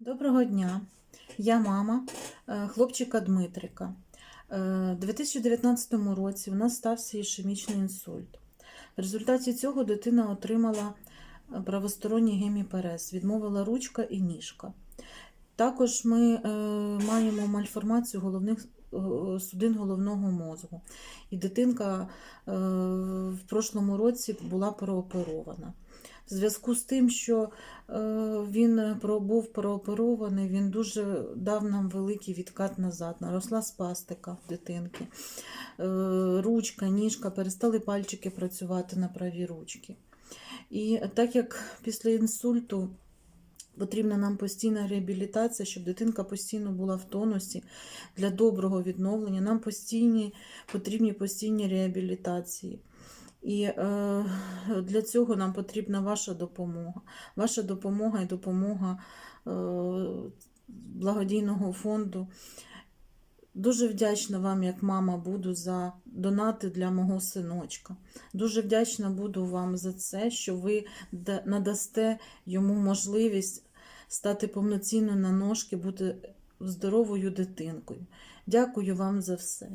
Доброго дня. Я мама е, хлопчика Дмитрика. Е, У 2019 році у нас стався ішемічний інсульт. В результаті цього дитина отримала е, правосторонній геміперез, відмовила ручка і ніжка. Також ми маємо мальформацію головних судин головного мозку. І дитинка в прошлому році була прооперована. В зв'язку з тим, що е, він був прооперований, він дуже дав нам великий відкат назад. Наросла спастика дитинки, е, ручка, ніжка, перестали пальчики працювати на правій ручці. І так як після інсульту потрібна нам постійна реабілітація, щоб дитинка постійно була в тонусі для доброго відновлення, нам постійні, потрібні постійні реабілітації. І е, для цього нам потрібна ваша допомога. Ваша допомога і допомога е, благодійного фонду. Дуже вдячна вам, як мама, буду за донати для мого синочка. Дуже вдячна буду вам за це, що ви надасте йому можливість стати повноцінно на ножки, бути здоровою дитинкою. Дякую вам за все.